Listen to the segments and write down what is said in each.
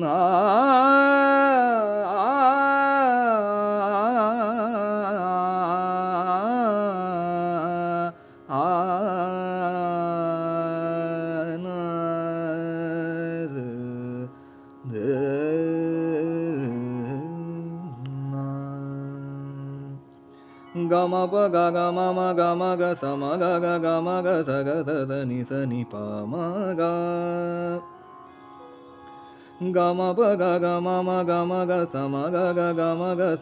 na gama pa ga ga ma ma ga ma ga sa ma ga ga ga ma sa ga sa sa ni sa ni pa ma ga ga ma pa ma ma ga ma ga sa ma ga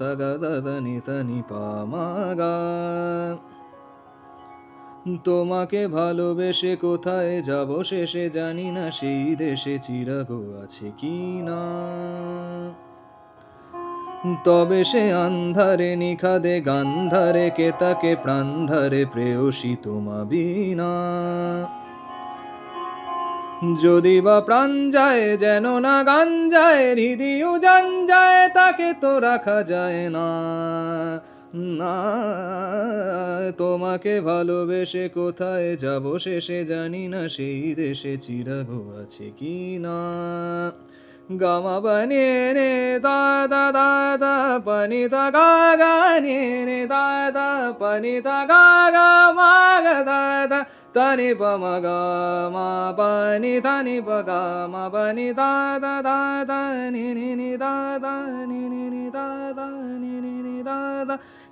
sa ga sa sa ni sa ni pa ma ga তোমাকে ভালোবেসে কোথায় যাব শেষে জানি না, সেই দেশে চিরাগো আছে কি না। তবে সে আন্ধারে নিখাদে গান্ধারে, কে তাকে প্রাণধারে প্রেয়সী তোমা বিনা। যদি বা প্রাণ যায়, যেন না গান যায়, হৃদয় জান যায়, তাকে তো রাখা যায় না। না তোমাকে ভালোবেসে কোথায় যাব শেষে জানি না সেই দেশে চিরাগো আছে কি না গামা বনে নে যা যা যা যা পনি যা গা গা নে নে যা যা পনি যা গা গা মা গা যা যা sa ni pa ma ga ma pa ni sa ni pa ga ma pa ni sa sa sa sa ni ni ni sa sa ni ni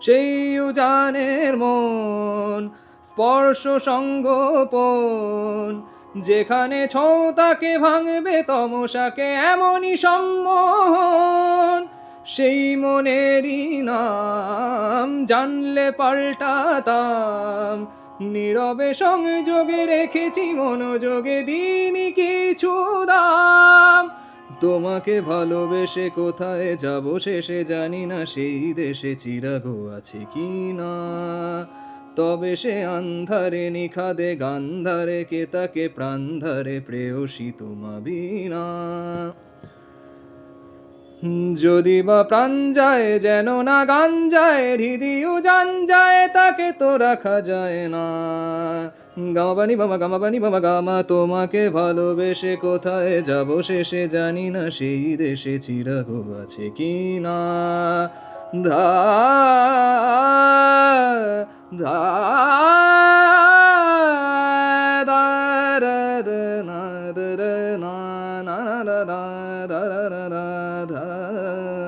সেই উজানের মন, স্পর্শ সঙ্গোপন। যেখানে ছৌ তাকে ভাঙবে, তমসাকে এমনই সম্মোহন। সেই মনেরই নাম জানলে পাল্টাতাম। নীরবে সংযোগে রেখেছি, মনোযোগে দিনই কিছু দাম। তোমাকে ভালোবেসে কোথায় যাব শেষে জানি না, সেই দেশে চিরাগো আছে কি না। তবে সে আন্ধারে নিখাদে গান্ধারে, কে তাকে প্রাণধারে প্রেয়সী তোমা বিনা। যদি বা প্রাণ যায়, যেন না গান যায় হৃদয় জান যায়, তাকে তো রাখা যায় না। গামাবানি বামা গামাবানি বামা গামা তোমাকে ভালোবেসে কোথায় যাব শেষে জানি না সেই দেশে চিরাগো আছে কি না ধা ধা দা রা রা না রা রা না